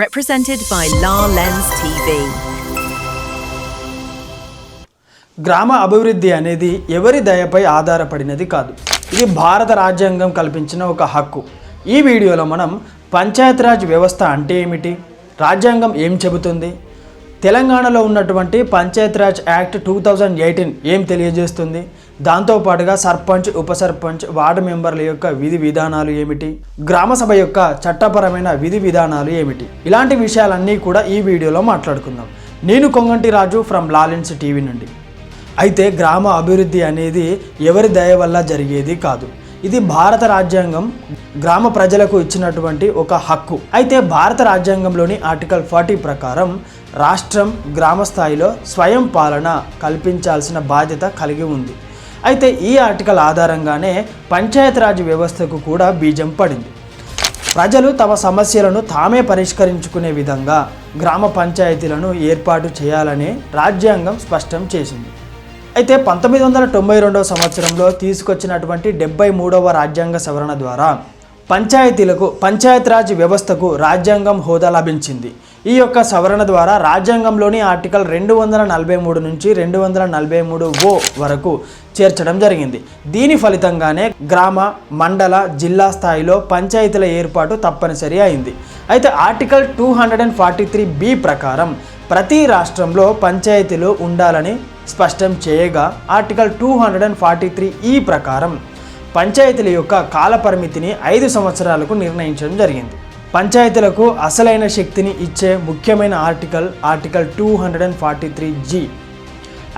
Represented by La Lens TV. గ్రామ అభివృద్ధి అనేది ఎవరి దయపై ఆధారపడినది కాదు. ఇది భారత రాజ్యాంగం కల్పించిన ఒక హక్కు. ఈ వీడియోలో మనం పంచాయతీరాజ్ వ్యవస్థ అంటే ఏమిటి? రాజ్యాంగం ఏం చెబుతుంది? తెలంగాణలో ఉన్నటువంటి Panchayati Raj act two thousand eighteen ఏం తెలియజేస్తుంది? దాంతోపాటుగా సర్పంచ్ ఉప సర్పంచ్ వార్డు మెంబర్ల యొక్క విధి విధానాలు ఏమిటి? గ్రామ సభ యొక్క చట్టపరమైన విధి విధానాలు ఏమిటి? ఇలాంటి విషయాలన్నీ కూడా ఈ వీడియోలో మాట్లాడుకుందాం. నేను కొంగంటి రాజు ఫ్రమ్ లాలెన్స్ టీవీ నుండి. అయితే గ్రామ అభివృద్ధి అనేది ఎవరి దయ వల్ల జరిగేది కాదు. ఇది భారత రాజ్యాంగం గ్రామ ప్రజలకు ఇచ్చినటువంటి ఒక హక్కు. అయితే భారత రాజ్యాంగంలోని ఆర్టికల్ ఫార్టీ ప్రకారం రాష్ట్రం గ్రామ స్థాయిలో స్వయం పాలన కల్పించాల్సిన బాధ్యత కలిగి ఉంది. అయితే ఈ ఆర్టికల్ ఆధారంగానే పంచాయతీరాజ్ వ్యవస్థకు కూడా బీజం పడింది. ప్రజలు తమ సమస్యలను తామే పరిష్కరించుకునే విధంగా గ్రామ పంచాయతీలను ఏర్పాటు చేయాలని రాజ్యాంగం స్పష్టం చేసింది. అయితే పంతొమ్మిది వందల తొంభై రెండవ సంవత్సరంలో తీసుకొచ్చినటువంటి డెబ్బై మూడవ రాజ్యాంగ సవరణ ద్వారా పంచాయతీలకు పంచాయతీరాజ్ వ్యవస్థకు రాజ్యాంగం హోదా లభించింది. ఈ యొక్క సవరణ ద్వారా రాజ్యాంగంలోని ఆర్టికల్ రెండు వందల నలభై మూడు నుంచి రెండు వందల నలభై మూడు ఓ వరకు చేర్చడం జరిగింది. దీని ఫలితంగానే గ్రామ మండల జిల్లా స్థాయిలో పంచాయతీల ఏర్పాటు తప్పనిసరి అయింది. అయితే article two hundred and forty three B ప్రకారం ప్రతి రాష్ట్రంలో పంచాయతీలు ఉండాలని స్పష్టం చేయగా article two hundred and forty three E ప్రకారం పంచాయతీల యొక్క కాల పరిమితిని ఐదు సంవత్సరాలకు నిర్ణయించడం జరిగింది. పంచాయతీలకు అసలైన శక్తిని ఇచ్చే ముఖ్యమైన article article two hundred and forty three G.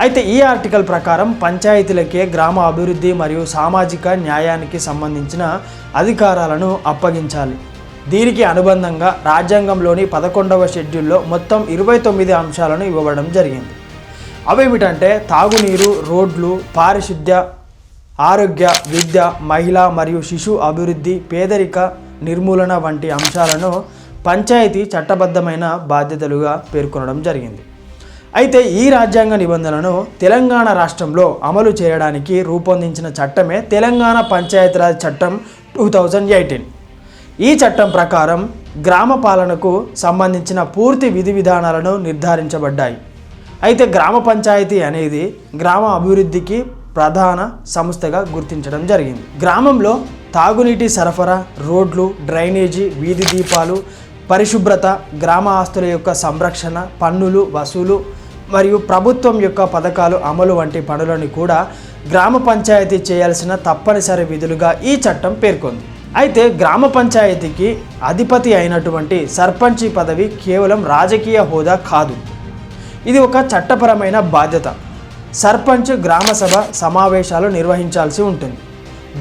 అయితే ఈ ఆర్టికల్ ప్రకారం పంచాయతీలకే గ్రామ అభివృద్ధి మరియు సామాజిక న్యాయానికి సంబంధించిన అధికారాలను అప్పగించాలి. దీనికి అనుబంధంగా రాజ్యాంగంలోని పదకొండవ షెడ్యూల్లో మొత్తం ఇరవై తొమ్మిది అంశాలను ఇవ్వడం జరిగింది. అవేమిటంటే తాగునీరు రోడ్లు పారిశుద్ధ్య ఆరోగ్య విద్య మహిళా మరియు శిశు అభివృద్ధి పేదరిక నిర్మూలన వంటి అంశాలను పంచాయతీ చట్టబద్ధమైన బాధ్యతలుగా పేర్కొనడం జరిగింది. అయితే ఈ రాజ్యాంగ నిబంధనలను తెలంగాణ రాష్ట్రంలో అమలు చేయడానికి రూపొందించిన చట్టమే తెలంగాణ పంచాయతీరాజ్ చట్టం టూ థౌజండ్ ఎయిటీన్. ఈ చట్టం ప్రకారం గ్రామ పాలనకు సంబంధించిన పూర్తి విధి విధానాలను నిర్ధారించబడ్డాయి. అయితే గ్రామ పంచాయతీ అనేది గ్రామ అభివృద్ధికి ప్రధాన సంస్థగా గుర్తించడం జరిగింది. గ్రామంలో తాగునీటి సరఫరా రోడ్లు డ్రైనేజీ వీధి దీపాలు పరిశుభ్రత గ్రామ ఆస్తుల యొక్క సంరక్షణ పన్నులు వసూలు మరియు ప్రభుత్వం యొక్క పథకాలు అమలు వంటి పనులను కూడా గ్రామ పంచాయతీ చేయాల్సిన తప్పనిసరి విధులుగా ఈ చట్టం పేర్కొంది. అయితే గ్రామ పంచాయతీకి అధిపతి అయినటువంటి సర్పంచి పదవి కేవలం రాజకీయ హోదా కాదు. ఇది ఒక చట్టపరమైన బాధ్యత. సర్పంచ్ గ్రామసభ సమావేశాలు నిర్వహించాల్సి ఉంటుంది.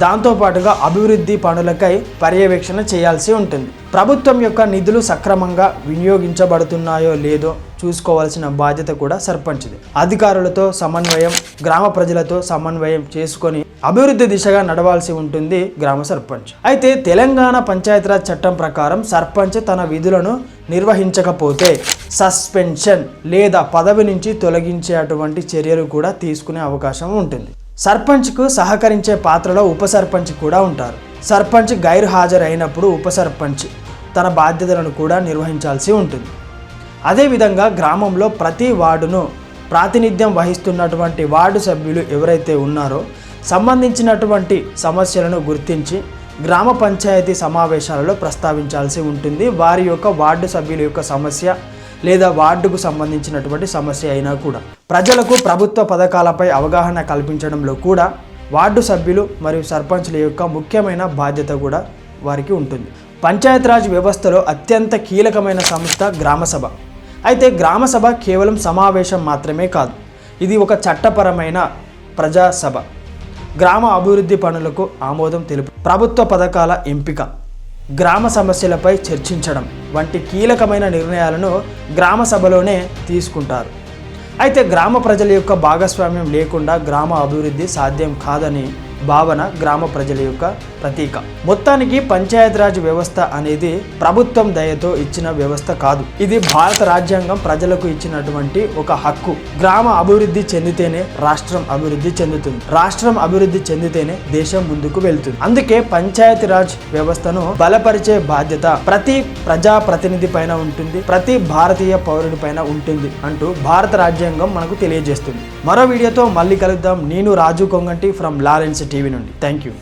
దాంతోపాటుగా అభివృద్ధి పనులకై పర్యవేక్షణ చేయాల్సి ఉంటుంది. ప్రభుత్వం యొక్క నిధులు సక్రమంగా వినియోగించబడుతున్నాయో లేదో చూసుకోవాల్సిన బాధ్యత కూడా సర్పంచ్ది. అధికారులతో సమన్వయం గ్రామ ప్రజలతో సమన్వయం చేసుకొని అభివృద్ధి దిశగా నడవాల్సి ఉంటుంది గ్రామ సర్పంచ్. అయితే తెలంగాణ పంచాయతీరాజ్ చట్టం ప్రకారం సర్పంచ్ తన విధులను నిర్వహించకపోతే సస్పెన్షన్ లేదా పదవి నుంచి తొలగించే అటువంటి చర్యలు కూడా తీసుకునే అవకాశం ఉంటుంది. సర్పంచ్కు సహకరించే పాత్రలో ఉప సర్పంచ్ కూడా ఉంటారు. సర్పంచ్ గైరు హాజరైనప్పుడు ఉప సర్పంచ్ తన బాధ్యతలను కూడా నిర్వహించాల్సి ఉంటుంది. అదేవిధంగా గ్రామంలో ప్రతి వార్డును ప్రాతినిధ్యం వహిస్తున్నటువంటి వార్డు సభ్యులు ఎవరైతే ఉన్నారో సంబంధించినటువంటి సమస్యలను గుర్తించి గ్రామ పంచాయతీ సమావేశాలలో ప్రస్తావించాల్సి ఉంటుంది. వారి యొక్క వార్డు సభ్యుల యొక్క సమస్య లేదా వార్డుకు సంబంధించినటువంటి సమస్య అయినా కూడా. ప్రజలకు ప్రభుత్వ పథకాలపై అవగాహన కల్పించడంలో కూడా వార్డు సభ్యులు మరియు సర్పంచ్ల యొక్క ముఖ్యమైన బాధ్యత కూడా వారికి ఉంటుంది. పంచాయతీరాజ్ వ్యవస్థలో అత్యంత కీలకమైన సంస్థ గ్రామసభ అయితే గ్రామసభ కేవలం సమావేశం మాత్రమే కాదు ఇది ఒక చట్టపరమైన ప్రజాసభ. గ్రామ అభివృద్ధి పనులకు ఆమోదం తెలుపు ప్రభుత్వ పథకాల ఎంపిక. గ్రామ సమస్యలపై చర్చించడం వంటి కీలకమైన నిర్ణయాలను గ్రామ సభలోనే తీసుకుంటారు. అయితే గ్రామ ప్రజల యొక్క భాగస్వామ్యం లేకుండా గ్రామ అభివృద్ధి సాధ్యం కాదని భావన గ్రామ ప్రజల యొక్క ప్రతీక. మొత్తానికి పంచాయతీరాజ్ వ్యవస్థ అనేది ప్రభుత్వం దయతో ఇచ్చిన వ్యవస్థ కాదు. ఇది భారత రాజ్యాంగం ప్రజలకు ఇచ్చినటువంటి ఒక హక్కు. గ్రామ అభివృద్ధి చెందితేనే రాష్ట్రం అభివృద్ధి చెందుతుంది. రాష్ట్రం అభివృద్ధి చెందితేనే దేశం ముందుకు వెళ్తుంది. అందుకే పంచాయతీరాజ్ వ్యవస్థను బలపరిచే బాధ్యత ప్రతి ప్రజా ప్రతినిధి పైన ఉంటుంది. ప్రతి భారతీయ పౌరుడి పైన ఉంటుంది అంటూ భారత రాజ్యాంగం మనకు తెలియజేస్తుంది. మరో వీడియోతో మళ్ళీ కలుద్దాం. నేను Raju Konganti from Lawrence TV నుండి. Thank you